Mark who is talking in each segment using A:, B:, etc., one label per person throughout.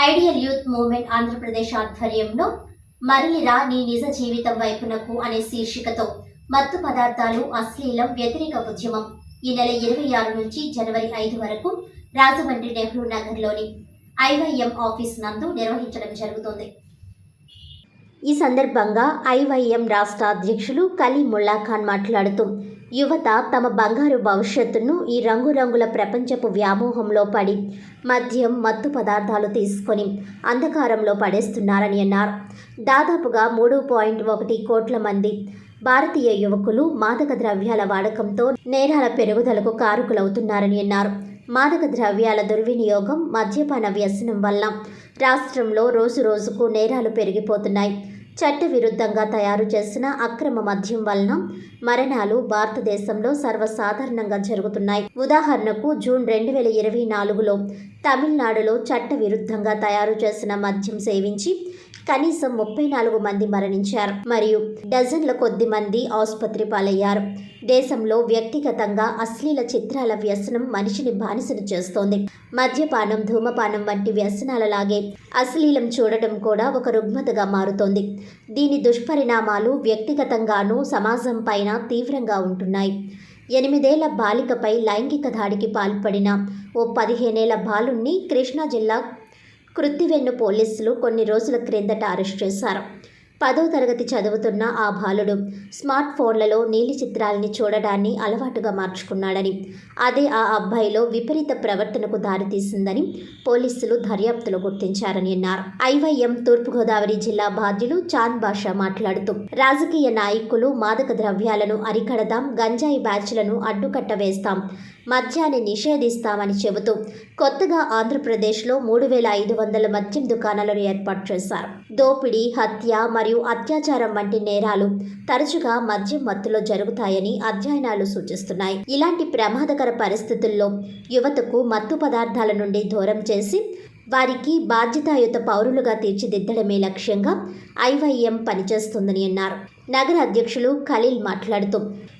A: Ideal youth movement Andhra Pradesh ఆధ్వర్యంలో మరలిరా నీ నిజ జీవితం వైపునకు అనే శీర్షికతో మత్తు పదార్థాలు అశ్లీలం వ్యతిరేక ఉద్యమం ఈ నెల ఇరవై ఆరు నుంచి జనవరి ఐదు వరకు రాజమండ్రి నెహ్రూ నగర్లోని ఐవైఎం ఆఫీస్ నందు నిర్వహించడం జరుగుతుంది. ఈ సందర్భంగా ఐవైఎం రాష్ట్ర అధ్యక్షులు కలీ ముల్లాఖాన్ మాట్లాడుతూ యువత తమ బంగారు భవిష్యత్తును ఈ రంగురంగుల ప్రపంచపు వ్యామోహంలో పడి మద్యం మత్తు పదార్థాలు తీసుకొని అంధకారంలో పడేస్తున్నారని అన్నారు. దాదాపుగా మూడు పాయింట్ ఒకటి కోట్ల మంది భారతీయ యువకులు మాదక ద్రవ్యాల వాడకంతో నేరాల పెరుగుదలకు కారుకులవుతున్నారని అన్నారు. మాదక ద్రవ్యాల దుర్వినియోగం మద్యపాన వ్యసనం వల్ల రాష్ట్రంలో రోజు రోజుకు నేరాలు పెరిగిపోతున్నాయి. చట్ట విరుద్ధంగా తయారు చేసిన అక్రమ మద్యం వలన మరణాలు భారతదేశంలో సర్వసాధారణంగా జరుగుతున్నాయి. ఉదాహరణకు జూన్ రెండు వేల ఇరవై నాలుగులో తమిళనాడులో చట్ట విరుద్ధంగా తయారు చేసిన మద్యం సేవించి కనీసం ముప్పై నాలుగు మంది మరణించారు మరియు డజన్ల కొద్ది మంది ఆసుపత్రి పాలయ్యారు. దేశంలో వ్యక్తిగతంగా అశ్లీల చిత్రాల వ్యసనం మనిషిని బానిసను చేస్తోంది. మద్యపానం ధూమపానం వంటి వ్యసనాలలాగే అశ్లీలం చూడడం కూడా ఒక రుగ్మతగా మారుతోంది. దీని దుష్పరిణామాలు వ్యక్తిగతంగానూ సమాజం పైన తీవ్రంగా ఉంటున్నాయి. ఎనిమిదేళ్ళ బాలికపై లైంగిక దాడికి పాల్పడిన ఓ పదిహేనేళ్ళ బాలుణ్ణి కృష్ణా జిల్లా కృత్తివెన్ను పోలీసులు కొన్ని రోజుల క్రిందట అరెస్ట్ చేశారు. పదో తరగతి చదువుతున్న ఆ బాలుడు స్మార్ట్ ఫోన్లలో నీలి చిత్రాలని చూడడాన్ని అలవాటుగా మార్చుకున్నాడని అదే ఆ అబ్బాయిలో విపరీత ప్రవర్తనకు దారితీసిందని పోలీసులు దర్యాప్తులో గుర్తించారని అన్నారు. ఐవైఎం తూర్పుగోదావరి జిల్లా బాధ్యులు చాంద్ బాషా మాట్లాడుతూ రాజకీయ నాయకులు మాదక ద్రవ్యాలను అరికడదాం గంజాయి బ్యాచ్లను అడ్డుకట్ట వేస్తాం మద్యాన్ని నిషేధిస్తామని చెబుతూ కొత్తగా ఆంధ్రప్రదేశ్లో మూడు వేల ఐదు వందల మద్యం దుకాణాలను ఏర్పాటు చేశారు. దోపిడీ హత్య మరియు అత్యాచారం వంటి నేరాలు తరచుగా మద్యం మత్తులో జరుగుతాయని అధ్యయనాలు సూచిస్తున్నాయి. ఇలాంటి ప్రమాదకర పరిస్థితుల్లో యువతకు మత్తు పదార్థాల నుండి దూరం చేసి వారికి బాధ్యతాయుత పౌరులుగా తీర్చిదిద్దడమే లక్ష్యంగా ఐవైఎం పనిచేస్తుందని అన్నారు. నగర అధ్యక్షులు ఖలీల్ మాట్లాడుతూ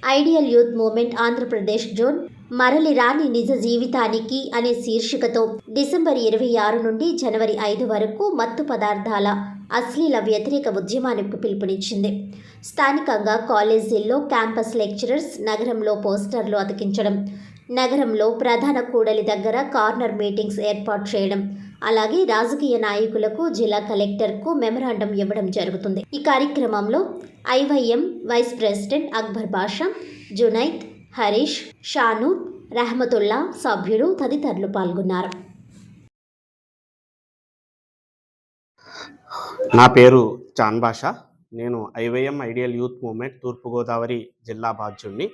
A: ideal youth movement Andhra Pradesh zone మరలి రాని నిజ జీవితానికి అనే శీర్షికతో డిసెంబర్ ఇరవై ఆరు నుండి జనవరి ఐదు వరకు మత్తు పదార్థాల అశ్లీల వ్యతిరేక ఉద్యమానికి పిలుపునిచ్చింది. స్థానికంగా కాలేజీల్లో క్యాంపస్ లెక్చరర్స్ నగరంలో పోస్టర్లు అతికించడం నగరంలో ప్రధాన కూడలి దగ్గర కార్నర్ మీటింగ్స్ ఏర్పాటు చేయడం అలాగే రాజకీయ నాయకులకు జిల్లా కలెక్టర్కు మెమరాండం ఇవ్వడం జరుగుతుంది. ఈ కార్యక్రమంలో IYM vice president Akbar Basha Junaid Harish Shanoor Rahmatullah సభ్యులు తదితరులు పాల్గొన్నారు.
B: నా పేరు చాన్ బాషా. నేను IYM ideal youth movement Turpu Godavari జిల్లా బాధ్యుణ్ణి.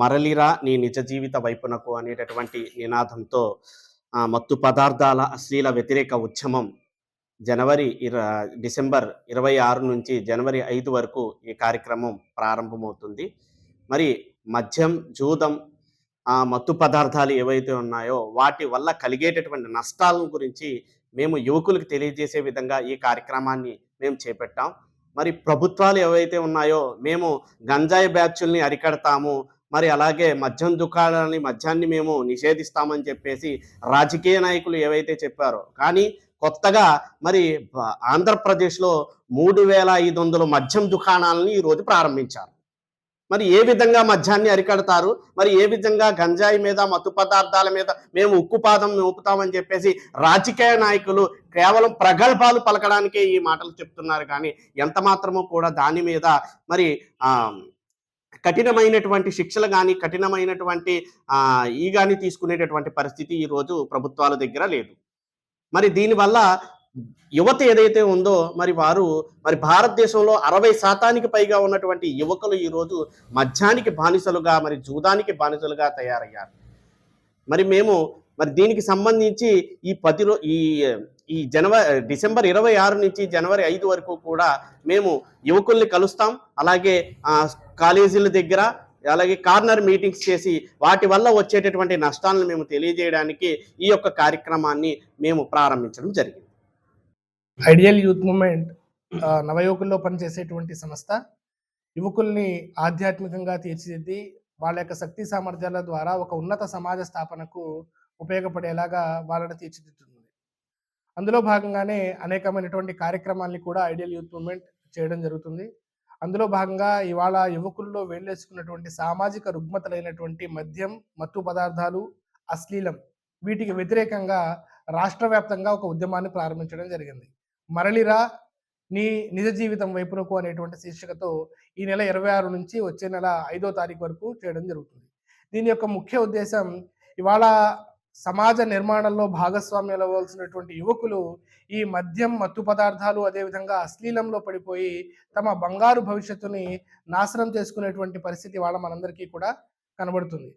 B: మరలిరా నీ నిజ జీవిత వైపునకు అనేటటువంటి నినాదంతో మత్తు పదార్థాల అశ్లీల వ్యతిరేక ఉద్యమం జనవరి ఇర డిసెంబర్ ఇరవై ఆరు నుంచి జనవరి ఐదు వరకు ఈ కార్యక్రమం ప్రారంభమవుతుంది. మరి మద్యం జూదం ఆ మత్తు పదార్థాలు ఏవైతే ఉన్నాయో వాటి వల్ల కలిగేటటువంటి నష్టాలను గురించి మేము యువకులకు తెలియజేసే విధంగా ఈ కార్యక్రమాన్ని మేము చేపట్టాం. మరి ప్రభుత్వాలు ఏవైతే ఉన్నాయో మేము గంజాయి బ్యాచ్ల్ని అరికడతాము. మరి అలాగే మద్యం దుకాణాలని మద్యాన్ని మేము నిషేధిస్తామని చెప్పేసి రాజకీయ నాయకులు ఏవైతే చెప్పారో కానీ కొత్తగా మరి ఆంధ్రప్రదేశ్లో మూడు వేల ఐదు వందల మద్యం దుకాణాలని ఈరోజు ప్రారంభించారు. మరి ఏ విధంగా మద్యాన్ని అరికడతారు? మరి ఏ విధంగా గంజాయి మీద మత్తు పదార్థాల మీద మేము ఉక్కుపాదం మోపుతామని చెప్పేసి రాజకీయ నాయకులు కేవలం ప్రగల్భాలు పలకడానికే ఈ మాటలు చెప్తున్నారు. కానీ ఎంత మాత్రమో కూడా దాని మీద మరి ఆ కఠినమైనటువంటి శిక్షలు కానీ కఠినమైనటువంటి ఈ కానీ తీసుకునేటటువంటి పరిస్థితి ఈరోజు ప్రభుత్వాల దగ్గర లేదు. మరి దీనివల్ల యువత ఏదైతే ఉందో మరి వారు మరి భారతదేశంలో అరవై శాతానికి పైగా ఉన్నటువంటి యువకులు ఈరోజు మద్యానికి బానిసలుగా మరి జూదానికి బానిసలుగా తయారయ్యారు. మరి మేము మరి దీనికి సంబంధించి ఈ పది రో ఈ ఈ జనవరి డిసెంబర్ ఇరవై ఆరు నుంచి జనవరి ఐదు వరకు కూడా మేము యువకుల్ని కలుస్తాం. అలాగే కాలేజీల దగ్గర అలాగే కార్నర్ మీటింగ్స్ చేసి వాటి వల్ల వచ్చేటటువంటి నష్టాలను మేము తెలియజేయడానికి ఈ యొక్క కార్యక్రమాన్ని మేము ప్రారంభించడం జరిగింది.
C: ఐడియల్ యూత్ మూమెంట్ నవయువకుల్లో పనిచేసేటువంటి సంస్థ యువకుల్ని ఆధ్యాత్మికంగా తీర్చిదిద్ది వాళ్ళ యొక్క శక్తి సామర్థ్యాల ద్వారా ఒక ఉన్నత సమాజ స్థాపనకు ఉపయోగపడేలాగా వాళ్ళని తీర్చిదిద్దుతుంది. అందులో భాగంగానే అనేకమైనటువంటి కార్యక్రమాల్ని కూడా ఐడియల్ యూత్ మూవ్మెంట్ చేయడం జరుగుతుంది. అందులో భాగంగా ఇవాళ యువకుల్లో వేళ్ళేసుకున్నటువంటి సామాజిక రుగ్మతలైనటువంటి మద్యం మత్తు పదార్థాలు అశ్లీలం వీటికి వ్యతిరేకంగా రాష్ట్ర వ్యాప్తంగా ఒక ఉద్యమాన్ని ప్రారంభించడం జరిగింది. మరలిరా నీ నిజ జీవితం వైపునకు అనేటువంటి శీర్షికతో ఈ నెల ఇరవై ఆరు నుంచి వచ్చే నెల ఐదో తారీఖు వరకు చేయడం జరుగుతుంది. దీని యొక్క ముఖ్య ఉద్దేశం ఇవాళ సమాజ నిర్మాణంలో భాగస్వామ్యాలు అవ్వాల్సినటువంటి యువకులు ఈ మద్యం మత్తు పదార్థాలు అదేవిధంగా అశ్లీలంలో పడిపోయి తమ బంగారు భవిష్యత్తుని నాశనం చేసుకునేటువంటి పరిస్థితి వాళ్ళ మనందరికీ కూడా కనబడుతుంది.